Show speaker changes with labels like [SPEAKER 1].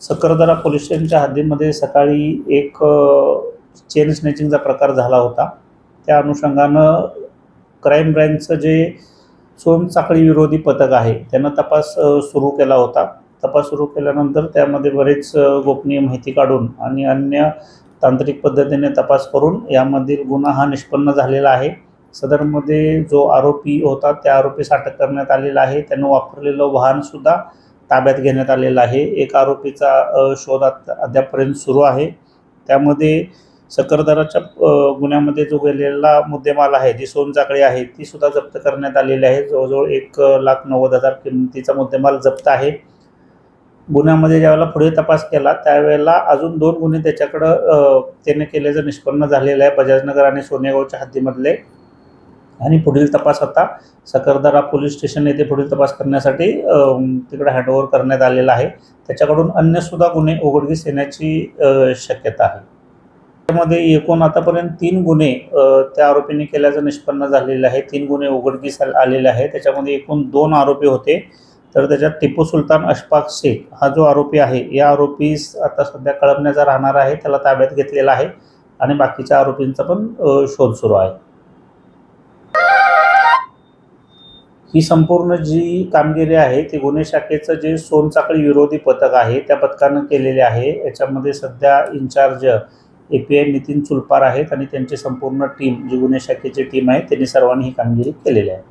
[SPEAKER 1] सकरदरा police स्टेशनच्या हद्दीमध्ये सकाळी एक चेन स्नॅचिंगचा प्रकार झाला होता. त्या अनुषंगानं क्राईम ब्रँचचं जे सोनसाखळी विरोधी पथक आहे त्यांना तपास सुरू केला होता. तपास सुरू केल्यानंतर त्यामध्ये बरेच गोपनीय माहिती काढून आणि अन्य तांत्रिक पद्धतीने तपास करून यामधील गुन्हा हा निष्पन्न झालेला आहे. सदरमध्ये जो आरोपी होता त्या आरोपीस अटक करण्यात आलेला आहे. त्यानं वापरलेलं वाहनसुद्धा ताब्यात घेण्यात आलेला आहे. एक आरोपीचा शोध आत- अद्यापपर्यंत सुरू आहे. त्यामध्ये सकरदराच्या गुन्ह्यामध्ये जो गेलेला मुद्देमाल आहे जी सोनचाकळी आहे ती सुद्धा जप्त करण्यात आलेली आहे. जवळजवळ एक लाख नव्वद हजार किमतीचा मुद्देमाल जप्त आहे. गुन्ह्यामध्ये ज्यावेळेला पुढे तपास केला त्यावेळेला अजून दोन गुन्हे त्याच्याकडं त्याने केल्याचं निष्पन्न झालेलं आहे. बजाजनगर आणि सोनेगावच्या हद्दीमधले. आणि पुढील तपास आता सकरदरा पोलीस स्टेशन येथे पुढील तपास करण्यासाठी तिकडे हँडओव्हर करण्यात आलेला आहे. त्याच्याकडून अन्यसुद्धा गुन्हे उघडकीस येण्याची शक्यता आहे. त्यामध्ये एकूण आतापर्यंत तीन गुन्हे त्या आरोपींनी केल्याचं निष्पन्न झालेलं आहे. तीन गुन्हे उघडकीस आलेले आहे त्याच्यामध्ये एकूण दोन आरोपी होते. तर त्याच्यात टिपू सुलतान अशफाक शेख हा जो आरोपी आहे या आरोपीस आता सध्या कळपण्याचा राहणार आहे. त्याला ताब्यात घेतलेला आहे. आणि बाकीच्या आरोपींचा पण शोध सुरू आहे. ही संपूर्ण जी कामगिरी आहे ती गुन्हे शाखेचं जे सोनचाकळी विरोधी पथक आहे त्या पथकानं केलेले आहे. याच्यामध्ये सध्या incharge A P I Nitin Chulpar आहेत आणि त्यांची संपूर्ण टीम जी गुन्हे शाखेची टीम आहे त्यांनी सर्वांनी ही कामगिरी केलेली आहे.